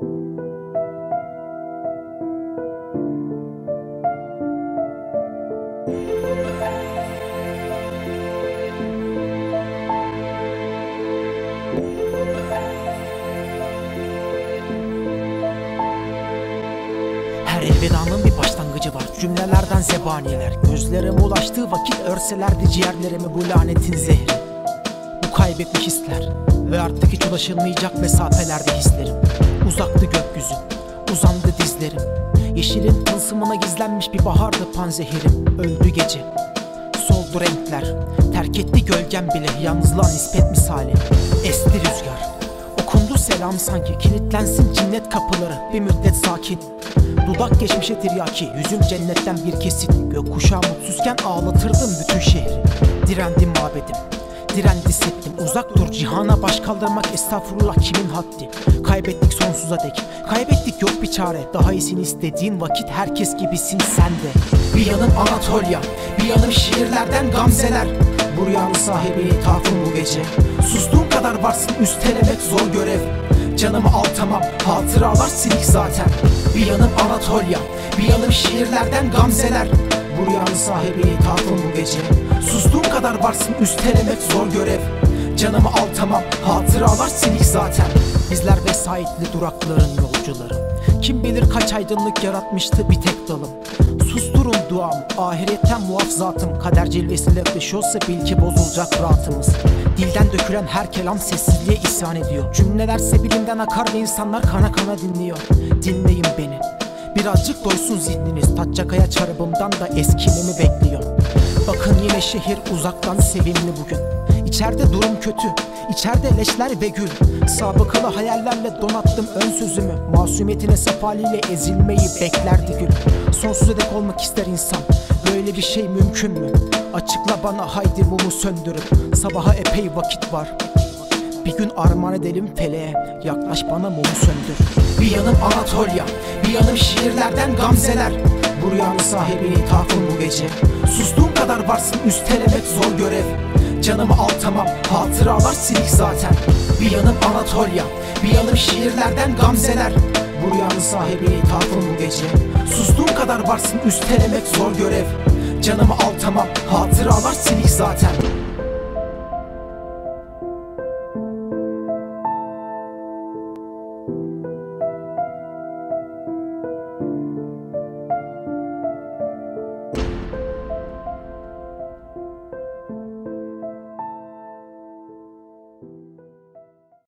Elvedanın bir başlangıcı var. Cümlelerden zebaniler Gözlerime ulaştığı vakit örselerdi ciğerlerimi bu lanetin zehri. Bu kaybetmiş hisler Ve artık hiç ulaşılmayacak mesafelerde hislerim Uzaktı gökyüzü Uzandı dizlerim. Yeşilin tılsımına gizlenmiş bir bahardı panzehirim. Öldü gece Soldu renkler. Terk etti gölgem bile Yalnızlığa nispet misali. Esti rüzgar Okundu selam sanki. Kilitlensin cinnet kapıları Bir müddet sakin. Dudak geçmişe tiryaki Yüzüm cennetten bir kesit. Gökkuşağı mutsuzken ağlatırdım bütün şehri. Direndim mabedim Direndi settim uzak dur cihana baş kaldırmak estağfurullah kimin haddi? Kaybettik sonsuza dek. Kaybettik yok bir çare. Daha iyisini istediğin vakit herkes gibisin sen de. Bir yanım Anatolia Bir yanım şiirlerden gamzeler. Bu rüyanın sahibi ithafım bu gece. Sustuğum kadar varsın üstelemek zor görev. Canımı al tamam hatıralar silik zaten. Bir yanım Anatolia Bir yanım şiirlerden gamzeler. Bu rüyanın sahibi ithafım bu gece Sustuğum kadar varsın üstelemek zor görev. Canımı al tamam hatıralar silik zaten. Bizler vesayetli durakların yolcuları. Kim bilir kaç aydınlık yaratmıştı bir tek dalım. Susturun duam ahiretten muafzatım. Kader cilvesiyle yaklaşıyorsa bil ki bozulacak rahatımız. Dilden dökülen her kelam sessizliğe isyan ediyor. Cümleler sebilinden akar ve insanlar kana kana dinliyor. Dinleyin beni. Birazcık doysun zihniniz. Taccakaya çarabımdan da eskimemi bekliyor Bakın yine şehir uzaktan sevimli bugün. İçeride durum kötü İçeride leşler ve gül. Sabıkalı hayallerle donattım ön sözümü. Masumiyetine sefaliyle ezilmeyi beklerdi gül Sonsuza dek olmak ister insan. Böyle bir şey mümkün mü? Açıkla bana haydi mumu söndürüp Sabaha epey vakit var. Bir gün armağan edelim feleğe. Yaklaş bana mumu söndür. Bir yanım Anatolia Bir yanım şiirlerden gamzeler Bu rüyanın sahibi ithafım bu gece. Sustuğum kadar varsın üstelemek zor görev. Canımı al tamam. Hatıralar silik zaten. Bir yanım Anatolia Bir yanım şiirlerden gamzeler. Bu rüyanın sahibi ithafım bu gece. Sustuğum kadar varsın üstelemek zor görev. Canımı al tamam. Hatıralar silik zaten